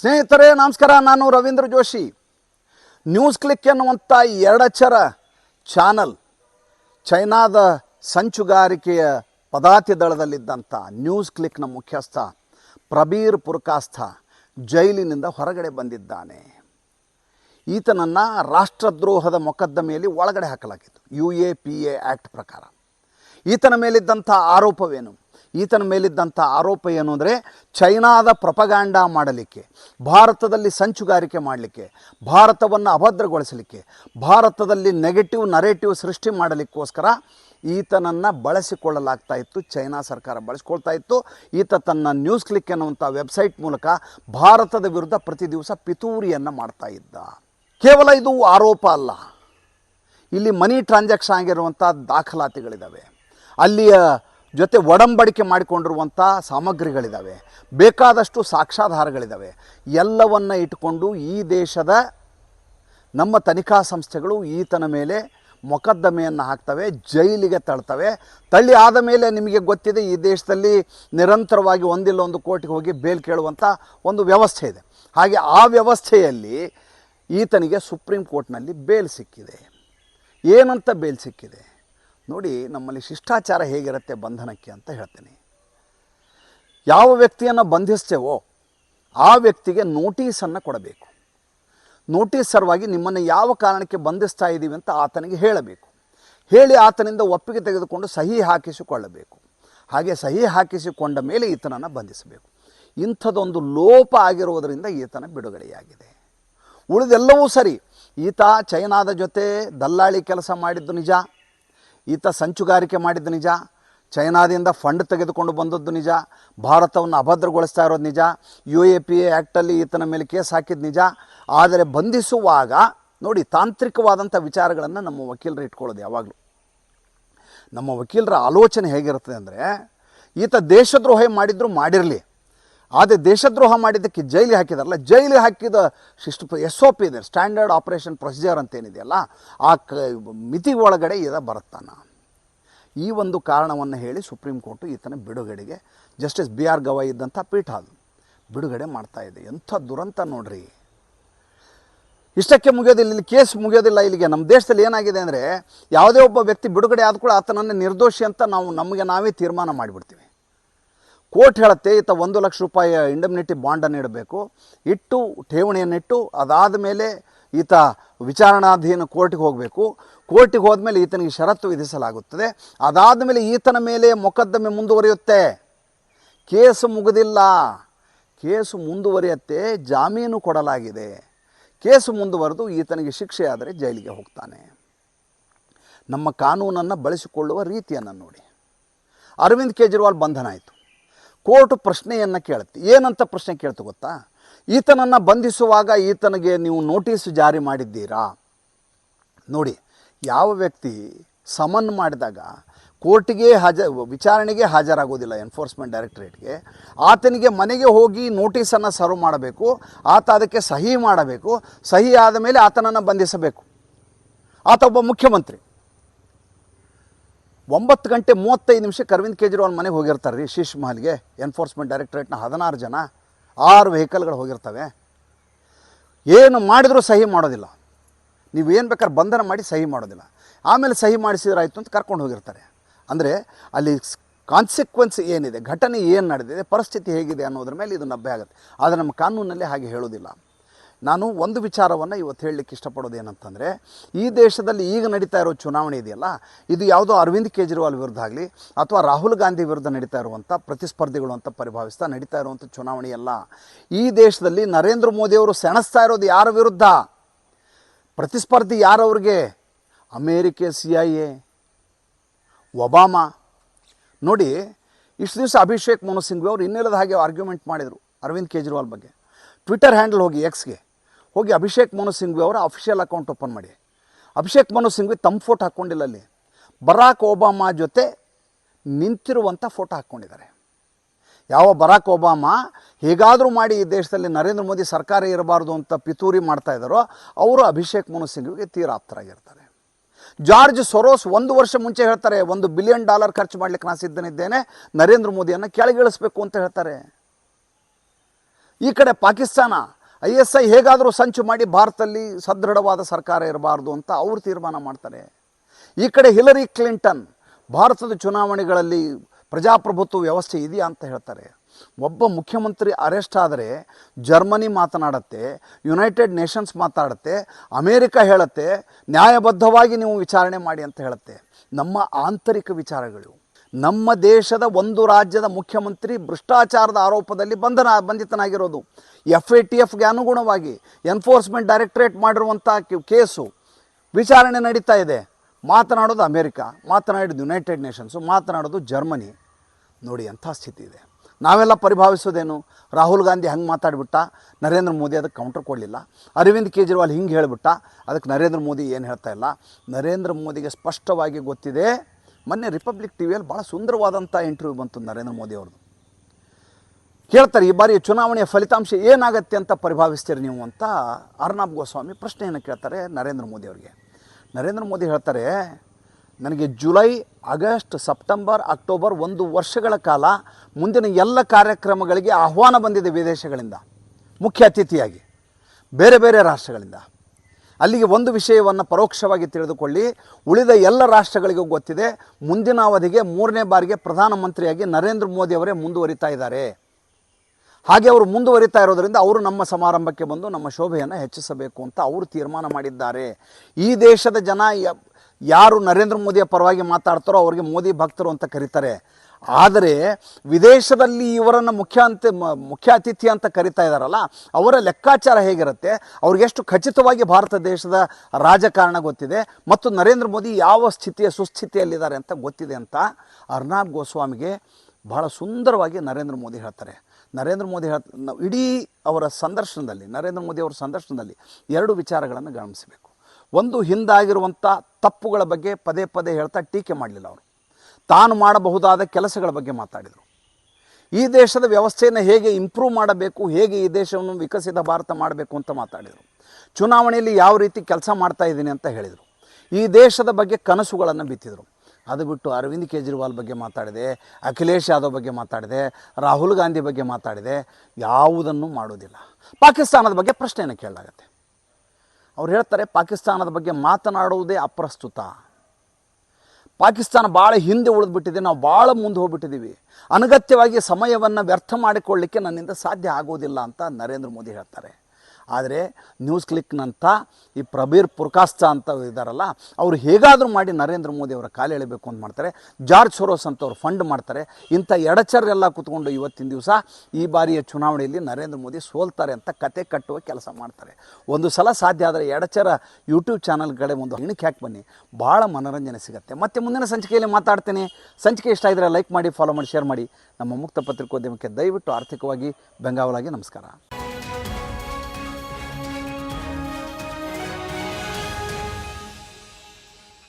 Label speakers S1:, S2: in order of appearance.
S1: ಸ್ನೇಹಿತರೆ, ನಮಸ್ಕಾರ. ನಾನು ರವೀಂದ್ರ ಜೋಶಿ. ನ್ಯೂಸ್ ಕ್ಲಿಕ್ ಎನ್ನುವಂಥ ಎರಡಚರ ಚಾನಲ್ ಚೈನಾದ ಸಂಚುಗಾರಿಕೆಯ ಪದಾತಿ ದಳದಲ್ಲಿದ್ದಂಥ ನ್ಯೂಸ್ ಕ್ಲಿಕ್ನ ಮುಖ್ಯಸ್ಥ ಪ್ರಬೀರ್ ಪುರ್ಕಾಸ್ಥ ಜೈಲಿನಿಂದ ಹೊರಗಡೆ ಬಂದಿದ್ದಾನೆ. ಈತನನ್ನು ರಾಷ್ಟ್ರದ್ರೋಹದ ಮೊಕದ್ದಮೆಯಲ್ಲಿ ಒಳಗಡೆ ಹಾಕಲಾಗಿತ್ತು. U A P A act ಪ್ರಕಾರ. ಈತನ ಮೇಲಿದ್ದಂಥ ಆರೋಪವೇನು? ಈತನ ಮೇಲಿದ್ದಂಥ ಆರೋಪ ಏನು ಅಂದರೆ ಚೈನಾದ ಪ್ರಪಗಾಂಡ ಮಾಡಲಿಕ್ಕೆ, ಭಾರತದಲ್ಲಿ ಸಂಚುಗಾರಿಕೆ ಮಾಡಲಿಕ್ಕೆ, ಭಾರತವನ್ನು ಅಭದ್ರಗೊಳಿಸಲಿಕ್ಕೆ, ಭಾರತದಲ್ಲಿ ನೆಗೆಟಿವ್ ನರೇಟಿವ್ ಸೃಷ್ಟಿ ಮಾಡಲಿಕ್ಕೋಸ್ಕರ ಈತನನ್ನು ಬಳಸಿಕೊಳ್ಳಲಾಗ್ತಾ ಇತ್ತು, ಚೈನಾ ಸರ್ಕಾರ ಬಳಸ್ಕೊಳ್ತಾ ಇತ್ತು. ಈತ ತನ್ನ ನ್ಯೂಸ್ ಕ್ಲಿಕ್ ಎನ್ನುವಂಥ ವೆಬ್ಸೈಟ್ ಮೂಲಕ ಭಾರತದ ವಿರುದ್ಧ ಪ್ರತಿ ದಿವಸ ಪಿತೂರಿಯನ್ನು ಮಾಡ್ತಾ ಇದ್ದ. ಕೇವಲ ಇದು ಆರೋಪ ಅಲ್ಲ. ಇಲ್ಲಿ ಮನಿ ಟ್ರಾನ್ಸಾಕ್ಷನ್ ಆಗಿರುವಂಥ ದಾಖಲಾತಿಗಳಿದ್ದಾವೆ ಅಲ್ಲಿಯ ಜೊತೆ ಒಡಂಬಡಿಕೆ ಮಾಡಿಕೊಂಡಿರುವಂಥ ಸಾಮಗ್ರಿಗಳಿದ್ದಾವೆ ಬೇಕಾದಷ್ಟು ಸಾಕ್ಷ್ಯಾಧಾರಗಳಿದ್ದಾವೆ ಎಲ್ಲವನ್ನು ಇಟ್ಟುಕೊಂಡು ಈ ದೇಶದ ನಮ್ಮ ತನಿಖಾ ಸಂಸ್ಥೆಗಳು ಈತನ ಮೇಲೆ ಮೊಕದ್ದಮೆಯನ್ನು ಹಾಕ್ತವೆ, ಜೈಲಿಗೆ ತಳ್ತವೆ. ತಳ್ಳಿ ಆದ ಮೇಲೆ ನಿಮಗೆ ಗೊತ್ತಿದೆ, ಈ ದೇಶದಲ್ಲಿ ನಿರಂತರವಾಗಿ ಒಂದಿಲ್ಲ ಒಂದು ಕೋರ್ಟಿಗೆ ಹೋಗಿ ಬೇಲ್ ಕೇಳುವಂಥ ಒಂದು ವ್ಯವಸ್ಥೆ ಇದೆ. ಹಾಗೆ ಆ ವ್ಯವಸ್ಥೆಯಲ್ಲಿ ಈತನಿಗೆ ಸುಪ್ರೀಂ ಕೋರ್ಟ್ನಲ್ಲಿ ಬೇಲ್ ಸಿಕ್ಕಿದೆ. ಏನಂತ ಬೇಲ್ ಸಿಕ್ಕಿದೆ? ನೋಡಿ ನಮ್ಮಲ್ಲಿ ಶಿಷ್ಟಾಚಾರ ಹೇಗಿರುತ್ತೆ ಬಂಧನಕ್ಕೆ ಅಂತ ಹೇಳ್ತೀನಿ. ಯಾವ ವ್ಯಕ್ತಿಯನ್ನು ಬಂಧಿಸ್ತೇವೋ ಆ ವ್ಯಕ್ತಿಗೆ ನೋಟೀಸನ್ನು ಕೊಡಬೇಕು. ನೋಟಿಸ್ ಸರ್ವಾಗಿ ನಿಮ್ಮನ್ನು ಯಾವ ಕಾರಣಕ್ಕೆ ಬಂಧಿಸ್ತಾ ಇದ್ದೀವಿ ಅಂತ ಆತನಿಗೆ ಹೇಳಬೇಕು. ಹೇಳಿ ಆತನಿಂದ ಒಪ್ಪಿಗೆ ತೆಗೆದುಕೊಂಡು ಸಹಿ ಹಾಕಿಸಿಕೊಳ್ಳಬೇಕು. ಹಾಗೆ ಸಹಿ ಹಾಕಿಸಿಕೊಂಡ ಮೇಲೆ ಈತನನ್ನು ಬಂಧಿಸಬೇಕು. ಇಂಥದ್ದೊಂದು ಲೋಪ ಆಗಿರುವುದರಿಂದ ಈತನ ಬಿಡುಗಡೆಯಾಗಿದೆ. ಉಳಿದೆಲ್ಲವೂ ಸರಿ. ಈತ ಚೈನಾದ ಜೊತೆ ದಲ್ಲಾಳಿ ಕೆಲಸ ಮಾಡಿದ್ದು ನಿಜ. ಈತ ಸಂಚುಗಾರಿಕೆ ಮಾಡಿದ್ದು ನಿಜ. ಚೈನಾದಿಂದ ಫಂಡ್ ತೆಗೆದುಕೊಂಡು ಬಂದದ್ದು ನಿಜ. ಭಾರತವನ್ನು ಅಭದ್ರಗೊಳಿಸ್ತಾ ಇರೋದು ನಿಜ. ಯು ಎ ಪಿ ಎ ಆ್ಯಕ್ಟಲ್ಲಿ ಈತನ ಮೇಲೆ ಕೇಸ್ ಹಾಕಿದ್ದು ನಿಜ. ಆದರೆ ಬಂಧಿಸುವಾಗ, ನೋಡಿ, ತಾಂತ್ರಿಕವಾದಂಥ ವಿಚಾರಗಳನ್ನು ನಮ್ಮ ವಕೀಲರು ಇಟ್ಕೊಳ್ಳೋದು ಯಾವಾಗಲೂ. ನಮ್ಮ ವಕೀಲರ ಆಲೋಚನೆ ಹೇಗಿರುತ್ತೆ ಅಂದರೆ, ಈತ ದೇಶದ್ರೋಹಿ ಮಾಡಿದ್ರು ಮಾಡಿರಲಿ. ಆದರೆ ದೇಶದ್ರೋಹ ಮಾಡಿದ್ದಕ್ಕೆ ಜೈಲಿಗೆ ಹಾಕಿದಾರಲ್ಲ, ಜೈಲಿಗೆ ಹಾಕಿದ ಶಿಷ್ಟು ಎಸ್ ಒ ಪಿ ಇದೆ ಸ್ಟ್ಯಾಂಡರ್ಡ್ ಆಪರೇಷನ್ ಪ್ರೊಸೀಜರ್ ಅಂತ ಏನಿದೆಯಲ್ಲ, ಆ ಕ ಮಿತಿ ಒಳಗಡೆ ಇದ ಬರುತ್ತಾನ. ಈ ಒಂದು ಕಾರಣವನ್ನು ಹೇಳಿ ಸುಪ್ರೀಂ ಕೋರ್ಟು ಈತನ ಬಿಡುಗಡೆಗೆ ಜಸ್ಟಿಸ್ ಬಿ ಆರ್ ಗವಾಯ್ ಇದ್ದಂಥ ಪೀಠ ಅದು ಬಿಡುಗಡೆ ಮಾಡ್ತಾ ಇದೆ. ಎಂಥ ದುರಂತ ನೋಡ್ರಿ. ಇಷ್ಟಕ್ಕೆ ಮುಗಿಯೋದಿಲ್ಲ, ಇಲ್ಲಿ ಕೇಸ್ ಮುಗಿಯೋದಿಲ್ಲ ಇಲ್ಲಿಗೆ. ನಮ್ಮ ದೇಶದಲ್ಲಿ ಏನಾಗಿದೆ ಅಂದರೆ, ಯಾವುದೇ ಒಬ್ಬ ವ್ಯಕ್ತಿ ಬಿಡುಗಡೆ ಆದ ಕೂಡ ಆತನನ್ನು ನಿರ್ದೋಷಿ ಅಂತ ನಾವು ನಮಗೆ ನಾವೇ ತೀರ್ಮಾನ ಮಾಡಿಬಿಡ್ತೀವಿ. ಕೋರ್ಟ್ ಹೇಳುತ್ತೆ, ಈತ ಒಂದು ಲಕ್ಷ ರೂಪಾಯಿ ಇಂಡಮ್ನಿಟಿ ಬಾಂಡನ್ನು ಇಡಬೇಕು ಇಟ್ಟು, ಠೇವಣಿಯನ್ನಿಟ್ಟು, ಅದಾದ ಮೇಲೆ ಈತ ವಿಚಾರಣಾಧೀನ ಕೋರ್ಟಿಗೆ ಹೋಗಬೇಕು. ಕೋರ್ಟಿಗೆ ಹೋದ್ಮೇಲೆ ಈತನಿಗೆ ಷರತ್ತು ವಿಧಿಸಲಾಗುತ್ತದೆ. ಅದಾದ ಮೇಲೆ ಈತನ ಮೇಲೆ ಮೊಕದ್ದಮೆ ಮುಂದುವರಿಯುತ್ತೆ. ಕೇಸು ಮುಗಿದಿಲ್ಲ. ಕೇಸು ಮುಂದುವರಿಯುತ್ತೆ, ಜಾಮೀನು ಕೊಡಲಾಗಿದೆ. ಕೇಸು ಮುಂದುವರೆದು ಈತನಿಗೆ ಶಿಕ್ಷೆ ಆದರೆ ಜೈಲಿಗೆ ಹೋಗ್ತಾನೆ. ನಮ್ಮ ಕಾನೂನನ್ನು ಬಳಸಿಕೊಳ್ಳುವ ರೀತಿಯನ್ನು ನೋಡಿ. ಅರವಿಂದ್ ಕೇಜ್ರಿವಾಲ್ ಬಂಧನ ಆಯಿತು. ಕೋರ್ಟ್ ಪ್ರಶ್ನೆಯನ್ನು ಕೇಳುತ್ತೆ. ಏನಂತ ಪ್ರಶ್ನೆ ಕೇಳ್ತು ಗೊತ್ತಾ? ಈತನನ್ನು ಬಂಧಿಸುವಾಗ ಈತನಿಗೆ ನೀವು ನೋಟಿಸ್ ಜಾರಿ ಮಾಡಿದ್ದೀರಾ? ನೋಡಿ, ಯಾವ ವ್ಯಕ್ತಿ ಸಮನ್ ಮಾಡಿದಾಗ ಕೋರ್ಟಿಗೆ ಹಾಜ, ವಿಚಾರಣೆಗೆ ಹಾಜರಾಗೋದಿಲ್ಲ ಎನ್ಫೋರ್ಸ್ಮೆಂಟ್ ಡೈರೆಕ್ಟ್ರೇಟ್ಗೆ. ಆತನಿಗೆ ಮನೆಗೆ ಹೋಗಿ ನೋಟಿಸನ್ನು ಸರ್ವ್ ಮಾಡಬೇಕು, ಆತ ಅದಕ್ಕೆ ಸಹಿ ಮಾಡಬೇಕು, ಸಹಿ ಆದ ಮೇಲೆ ಆತನನ್ನು ಬಂಧಿಸಬೇಕು. ಆತ ಒಬ್ಬ ಮುಖ್ಯಮಂತ್ರಿ. ಒಂಬತ್ತು ಗಂಟೆ ಮೂವತ್ತೈದು ನಿಮಿಷಕ್ಕೆ ಅರವಿಂದ್ ಕೇಜ್ರಿವಾಲ್ ಮನೆಗೆ ಹೋಗಿರ್ತಾರೆ ರೀ, ಶೀಶ್ ಮಹಲ್ಗೆ. ಎನ್ಫೋರ್ಸ್ಮೆಂಟ್ ಡೈರೆಕ್ಟ್ರೇಟ್ನ ಹದಿನಾರು ಜನ, ಆರು ವೆಹಿಕಲ್ಗಳು ಹೋಗಿರ್ತವೆ. ಏನು ಮಾಡಿದರೂ ಸಹಿ ಮಾಡೋದಿಲ್ಲ. ನೀವು ಏನು ಬೇಕಾದ್ರೆ ಬಂಧನ ಮಾಡಿ ಸಹಿ ಮಾಡೋದಿಲ್ಲ. ಆಮೇಲೆ ಸಹಿ ಮಾಡಿಸಿದ್ರಾಯ್ತು ಅಂತ ಕರ್ಕೊಂಡು ಹೋಗಿರ್ತಾರೆ. ಅಂದರೆ ಅಲ್ಲಿ ಕಾನ್ಸಿಕ್ವೆನ್ಸ್ ಏನಿದೆ, ಘಟನೆ ಏನು ನಡೆದಿದೆ, ಪರಿಸ್ಥಿತಿ ಹೇಗಿದೆ ಅನ್ನೋದ್ರ ಮೇಲೆ ಇದು ನಬ್ಬೆ ಆಗುತ್ತೆ. ಆದರೆ ನಮ್ಮ ಕಾನೂನಲ್ಲಿ ಹಾಗೆ ಹೇಳೋದಿಲ್ಲ ನಾನು ಒಂದು ವಿಚಾರವನ್ನು ಇವತ್ತು ಹೇಳಲಿಕ್ಕೆ ಇಷ್ಟಪಡೋದು ಏನಂತಂದರೆ ಈ ದೇಶದಲ್ಲಿ ಈಗ ನಡೀತಾ ಇರೋ ಚುನಾವಣೆ ಇದೆಯಲ್ಲ, ಇದು ಯಾವುದೋ ಅರವಿಂದ್ ಕೇಜ್ರಿವಾಲ್ ವಿರುದ್ಧ ಆಗಲಿ ಅಥವಾ ರಾಹುಲ್ ಗಾಂಧಿ ವಿರುದ್ಧ ನಡೀತಾ ಇರುವಂಥ ಪ್ರತಿಸ್ಪರ್ಧಿಗಳು ಅಂತ ಪರಿಭಾವಿಸ್ತಾ ನಡೀತಾ ಇರುವಂಥ ಚುನಾವಣೆಯಲ್ಲ ಈ ದೇಶದಲ್ಲಿ ನರೇಂದ್ರ ಮೋದಿಯವರು ಸೆಣಸ್ತಾ ಇರೋದು ಯಾರ ವಿರುದ್ಧ? ಪ್ರತಿಸ್ಪರ್ಧಿ ಯಾರವ್ರಿಗೆ ಅಮೇರಿಕೆ, ಸಿ ಐ ಎ, ಒಬಾಮಾ. ನೋಡಿ, ಇಷ್ಟು ದಿವಸ ಅಭಿಷೇಕ್ ಮನು ಸಿಂಘ್ವಿ ಅವರು ಇನ್ನಿಲ್ಲದ ಹಾಗೆ ಆರ್ಗ್ಯುಮೆಂಟ್ ಮಾಡಿದರು ಅರವಿಂದ್ ಕೇಜ್ರಿವಾಲ್ ಬಗ್ಗೆ. ಟ್ವಿಟರ್ ಹ್ಯಾಂಡಲ್ ಹೋಗಿ ಎಕ್ಸ್ಗೆ ಹೋಗಿ ಅಭಿಷೇಕ್ ಮನು ಸಿಂಘ್ವಿ ಅವರ ಅಫಿಷಿಯಲ್ ಅಕೌಂಟ್ ಓಪನ್ ಮಾಡಿ. ಅಭಿಷೇಕ್ ಮನು ಸಿಂಘ್ವಿ ತಮ್ಮ ಫೋಟೋ ಹಾಕ್ಕೊಂಡಿಲ್ಲ ಅಲ್ಲಿ. ಬರಾಕ್ ಒಬಾಮಾ ಜೊತೆ ನಿಂತಿರುವಂಥ ಫೋಟೋ ಹಾಕ್ಕೊಂಡಿದ್ದಾರೆ ಯಾವ ಬರಾಕ್ ಒಬಾಮಾ ಹೇಗಾದರೂ ಮಾಡಿ ಈ ದೇಶದಲ್ಲಿ ನರೇಂದ್ರ ಮೋದಿ ಸರ್ಕಾರ ಇರಬಾರ್ದು ಅಂತ ಪಿತೂರಿ ಮಾಡ್ತಾ ಇದ್ದಾರೋ, ಅವರು ಅಭಿಷೇಕ್ ಮನು ಸಿಂಘ್ವಿಗೆ ತೀರಾ ಆಪ್ತರಾಗಿರ್ತಾರೆ. ಜಾರ್ಜ್ ಸೊರೋಸ್ ಒಂದು ವರ್ಷ ಮುಂಚೆ ಹೇಳ್ತಾರೆ, ಒಂದು ಬಿಲಿಯನ್ ಡಾಲರ್ ಖರ್ಚು ಮಾಡ್ಲಿಕ್ಕೆ ನಾನು ಸಿದ್ಧನಿದ್ದೇನೆ, ನರೇಂದ್ರ ಮೋದಿಯನ್ನು ಕೆಳಗಿಳಿಸ್ಬೇಕು ಅಂತ ಹೇಳ್ತಾರೆ. ಈ ಕಡೆ ಪಾಕಿಸ್ತಾನ ಐ ಎಸ್ ಐ ಹೇಗಾದರೂ ಸಂಚು ಮಾಡಿ ಭಾರತದಲ್ಲಿ ಸದೃಢವಾದ ಸರ್ಕಾರ ಇರಬಾರ್ದು ಅಂತ ಅವರು ತೀರ್ಮಾನ ಮಾಡ್ತಾರೆ. ಈ ಕಡೆ ಹಿಲರಿ ಕ್ಲಿಂಟನ್ ಭಾರತದ ಚುನಾವಣೆಗಳಲ್ಲಿ ಪ್ರಜಾಪ್ರಭುತ್ವ ವ್ಯವಸ್ಥೆ ಇದೆಯಾ ಅಂತ ಹೇಳ್ತಾರೆ. ಒಬ್ಬ ಮುಖ್ಯಮಂತ್ರಿ ಅರೆಸ್ಟ್ ಆದರೆ ಜರ್ಮನಿ ಮಾತನಾಡುತ್ತೆ, ಯುನೈಟೆಡ್ ನೇಷನ್ಸ್ ಮಾತಾಡುತ್ತೆ ಅಮೇರಿಕ ಹೇಳುತ್ತೆ, ನ್ಯಾಯಬದ್ಧವಾಗಿ ನೀವು ವಿಚಾರಣೆ ಮಾಡಿ ಅಂತ ಹೇಳುತ್ತೆ. ನಮ್ಮ ಆಂತರಿಕ ವಿಚಾರಗಳು. ನಮ್ಮ ದೇಶದ ಒಂದು ರಾಜ್ಯದ ಮುಖ್ಯಮಂತ್ರಿ ಭ್ರಷ್ಟಾಚಾರದ ಆರೋಪದಲ್ಲಿ ಬಂಧನ, ಬಂಧಿತನಾಗಿರೋದು. ಎಫ್ ಎ ಟಿ ಎಫ್ಗೆ ಅನುಗುಣವಾಗಿ ಎನ್ಫೋರ್ಸ್ಮೆಂಟ್ ಡೈರೆಕ್ಟರೇಟ್ ಮಾಡಿರುವಂಥ ಕೇಸು ವಿಚಾರಣೆ ನಡೀತಾ ಇದೆ. ಮಾತನಾಡೋದು ಅಮೇರಿಕಾ ಮಾತನಾಡೋದು ಯುನೈಟೆಡ್ ನೇಷನ್ಸು ಮಾತನಾಡೋದು ಜರ್ಮನಿ ನೋಡಿ, ಅಂಥ ಸ್ಥಿತಿ ಇದೆ. ನಾವೆಲ್ಲ ಪರಿಭಾವಿಸೋದೇನು? ರಾಹುಲ್ ಗಾಂಧಿ ಹಂಗೆ ಮಾತಾಡಿಬಿಟ್ಟ, ನರೇಂದ್ರ ಮೋದಿ ಅದಕ್ಕೆ ಕೌಂಟರ್ ಕೊಡಲಿಲ್ಲ. ಅರವಿಂದ್ ಕೇಜ್ರಿವಾಲ್ ಹಿಂಗೆ ಹೇಳಿಬಿಟ್ಟ, ಅದಕ್ಕೆ ನರೇಂದ್ರ ಮೋದಿ ಏನು ಹೇಳ್ತಾ ಇಲ್ಲ? ನರೇಂದ್ರ ಮೋದಿಗೆ ಸ್ಪಷ್ಟವಾಗಿ ಗೊತ್ತಿದೆ ಮೊನ್ನೆ ರಿಪಬ್ಲಿಕ್ ಟಿ ವಿಯಲ್ಲಿ ಭಾಳ ಸುಂದರವಾದಂಥ ಇಂಟರ್ವ್ಯೂ ಬಂತು ನರೇಂದ್ರ ಮೋದಿ ಅವ್ರದ್ದು. ಕೇಳ್ತಾರೆ, ಈ ಬಾರಿ ಚುನಾವಣೆಯ ಫಲಿತಾಂಶ ಏನಾಗತ್ತೆ ಅಂತ ಪರಿಭಾವಿಸ್ತೀರಿ ನೀವು ಅಂತ ಅರ್ನಾಬ್ ಗೋಸ್ವಾಮಿ ಪ್ರಶ್ನೆಯನ್ನು ಕೇಳ್ತಾರೆ ನರೇಂದ್ರ ಮೋದಿ ಅವರಿಗೆ. ನರೇಂದ್ರ ಮೋದಿ ಹೇಳ್ತಾರೆ, ನನಗೆ ಜುಲೈ, ಆಗಸ್ಟ್, ಸೆಪ್ಟೆಂಬರ್, ಅಕ್ಟೋಬರ್ ಒಂದು ವರ್ಷಗಳ ಕಾಲ ಮುಂದಿನ ಎಲ್ಲ ಕಾರ್ಯಕ್ರಮಗಳಿಗೆ ಆಹ್ವಾನ ಬಂದಿದೆ ವಿದೇಶಗಳಿಂದ, ಮುಖ್ಯ ಅತಿಥಿಯಾಗಿ, ಬೇರೆ ಬೇರೆ ರಾಷ್ಟ್ರಗಳಿಂದ. ಅಲ್ಲಿಗೆ ಒಂದು ವಿಷಯವನ್ನು ಪರೋಕ್ಷವಾಗಿ ತಿಳಿದುಕೊಳ್ಳಿ. ಉಳಿದ ಎಲ್ಲ ರಾಷ್ಟ್ರಗಳಿಗೂ ಗೊತ್ತಿದೆ, ಮುಂದಿನ ಅವಧಿಗೆ ಮೂರನೇ ಬಾರಿಗೆ ಪ್ರಧಾನಮಂತ್ರಿಯಾಗಿ ನರೇಂದ್ರ ಮೋದಿ ಅವರೇ ಮುಂದುವರಿತಾ ಇದ್ದಾರೆ. ಹಾಗೆ ಅವರು ಮುಂದುವರಿತಾ ಇರೋದರಿಂದ ಅವರು ನಮ್ಮ ಸಮಾರಂಭಕ್ಕೆ ಬಂದು ನಮ್ಮ ಶೋಭೆಯನ್ನು ಹೆಚ್ಚಿಸಬೇಕು ಅಂತ ಅವರು ತೀರ್ಮಾನ ಮಾಡಿದ್ದಾರೆ. ಈ ದೇಶದ ಜನ ಯಾರು ನರೇಂದ್ರ ಮೋದಿಯ ಪರವಾಗಿ ಮಾತಾಡ್ತಾರೋ ಅವರಿಗೆ ಮೋದಿ ಭಕ್ತರು ಅಂತ ಕರೀತಾರೆ. ಆದರೆ ವಿದೇಶದಲ್ಲಿ ಇವರನ್ನು ಮುಖ್ಯ ಅಂತ ಮುಖ್ಯ ಅತಿಥಿ ಅಂತ ಕರಿತಾ ಇದ್ದಾರಲ್ಲ ಅವರ ಲೆಕ್ಕಾಚಾರ ಹೇಗಿರುತ್ತೆ? ಅವ್ರಿಗೆ ಎಷ್ಟು ಖಚಿತವಾಗಿ ಭಾರತ ದೇಶದ ರಾಜಕಾರಣ ಗೊತ್ತಿದೆ ಮತ್ತು ನರೇಂದ್ರ ಮೋದಿ ಯಾವ ಸ್ಥಿತಿಯ ಸುಸ್ಥಿತಿಯಲ್ಲಿದ್ದಾರೆ ಅಂತ ಗೊತ್ತಿದೆ ಅಂತ ಅರ್ನಾಬ್ ಗೋಸ್ವಾಮಿಗೆ ಬಹಳ ಸುಂದರವಾಗಿ ನರೇಂದ್ರ ಮೋದಿ ಹೇಳ್ತಾರೆ. ನರೇಂದ್ರ ಮೋದಿ ಹೇಳ್ ಇಡೀ ಅವರ ಸಂದರ್ಶನದಲ್ಲಿ, ನರೇಂದ್ರ ಮೋದಿ ಅವರ ಸಂದರ್ಶನದಲ್ಲಿ ಎರಡು ವಿಚಾರಗಳನ್ನು ಗಮನಿಸಬೇಕು. ಒಂದು, ಹಿಂದಾಗಿರುವಂಥ ತಪ್ಪುಗಳ ಬಗ್ಗೆ ಪದೇ ಪದೇ ಹೇಳ್ತಾ ಟೀಕೆ ಮಾಡಲಿಲ್ಲ ಅವರು. ತಾನು ಮಾಡಬಹುದಾದ ಕೆಲಸಗಳ ಬಗ್ಗೆ ಮಾತಾಡಿದರು. ಈ ದೇಶದ ವ್ಯವಸ್ಥೆಯನ್ನು ಹೇಗೆ ಇಂಪ್ರೂವ್ ಮಾಡಬೇಕು, ಹೇಗೆ ಈ ದೇಶವನ್ನು ವಿಕಸಿತ ಭಾರತ ಮಾಡಬೇಕು ಅಂತ ಮಾತಾಡಿದರು. ಚುನಾವಣೆಯಲ್ಲಿ ಯಾವ ರೀತಿ ಕೆಲಸ ಮಾಡ್ತಾ ಇದ್ದೀನಿ ಅಂತ ಹೇಳಿದರು. ಈ ದೇಶದ ಬಗ್ಗೆ ಕನಸುಗಳನ್ನು ಬಿತ್ತಿದರು. ಅದು ಬಿಟ್ಟು ಅರವಿಂದ್ ಕೇಜ್ರಿವಾಲ್ ಬಗ್ಗೆ ಮಾತಾಡಿದೆ, ಅಖಿಲೇಶ್ ಯಾದವ್ ಬಗ್ಗೆ ಮಾತಾಡಿದೆ, ರಾಹುಲ್ ಗಾಂಧಿ ಬಗ್ಗೆ ಮಾತಾಡಿದೆ, ಯಾವುದನ್ನು ಮಾಡೋದಿಲ್ಲ. ಪಾಕಿಸ್ತಾನದ ಬಗ್ಗೆ ಪ್ರಶ್ನೆಯನ್ನು ಕೇಳಲಾಗತ್ತೆ ಅವ್ರು ಹೇಳ್ತಾರೆ, ಪಾಕಿಸ್ತಾನದ ಬಗ್ಗೆ ಮಾತನಾಡುವುದೇ ಅಪ್ರಸ್ತುತ. ಪಾಕಿಸ್ತಾನ ಭಾಳ ಹಿಂದೆ ಉಳಿದ್ಬಿಟ್ಟಿದೆ ನಾವು ಭಾಳ ಮುಂದೆ ಹೋಗ್ಬಿಟ್ಟಿದ್ದೀವಿ ಅನಗತ್ಯವಾಗಿ ಸಮಯವನ್ನು ವ್ಯರ್ಥ ಮಾಡಿಕೊಳ್ಳಿಕ್ಕೆ ನನ್ನಿಂದ ಸಾಧ್ಯ ಆಗೋದಿಲ್ಲ ಅಂತ ನರೇಂದ್ರ ಮೋದಿ ಹೇಳ್ತಾರೆ. ಆದರೆ ನ್ಯೂಸ್ ಕ್ಲಿಕ್ನಂಥ ಈ ಪ್ರಬೀರ್ ಪುರ್ಕಾಸ್ತ ಅಂತ ಇದ್ದಾರಲ್ಲ ಅವರು ಹೇಗಾದರೂ ಮಾಡಿ ನರೇಂದ್ರ ಮೋದಿ ಅವರ ಕಾಲು ಎಳಿಬೇಕು ಅಂತ ಮಾಡ್ತಾರೆ. ಜಾರ್ಜ್ ಸೊರೋಸ್ ಅಂತ ಅವರು ಫಂಡ್ ಮಾಡ್ತಾರೆ. ಇಂಥ ಎಡಚರೆಲ್ಲ ಕೂತ್ಕೊಂಡು ಇವತ್ತಿನ ದಿವಸ ಈ ಬಾರಿಯ ಚುನಾವಣೆಯಲ್ಲಿ ನರೇಂದ್ರ ಮೋದಿ ಸೋಲ್ತಾರೆ ಅಂತ ಕತೆ ಕಟ್ಟುವ ಕೆಲಸ ಮಾಡ್ತಾರೆ. ಒಂದು ಸಲ ಸಾಧ್ಯ ಆದರೆ ಎಡಚರ ಯೂಟ್ಯೂಬ್ ಚಾನಲ್ ಒಂದು ಹೆಣಕ್ಕೆ ಹಾಕಿ ಬನ್ನಿ. ಭಾಳ ಮನೋರಂಜನೆ ಸಿಗುತ್ತೆ. ಮತ್ತೆ ಮುಂದಿನ ಸಂಚಿಕೆಯಲ್ಲಿ ಮಾತಾಡ್ತೀನಿ. ಸಂಚಿಕೆ ಇಷ್ಟ ಇದ್ದರೆ ಲೈಕ್ ಮಾಡಿ ಫಾಲೋ ಮಾಡಿ ಶೇರ್ ಮಾಡಿ. ನಮ್ಮ ಮುಕ್ತ ಪತ್ರಿಕೋದ್ಯಮಕ್ಕೆ ದಯವಿಟ್ಟು ಆರ್ಥಿಕವಾಗಿ ಬೆಂಗಾವಲಾಗಿ ನಮಸ್ಕಾರ.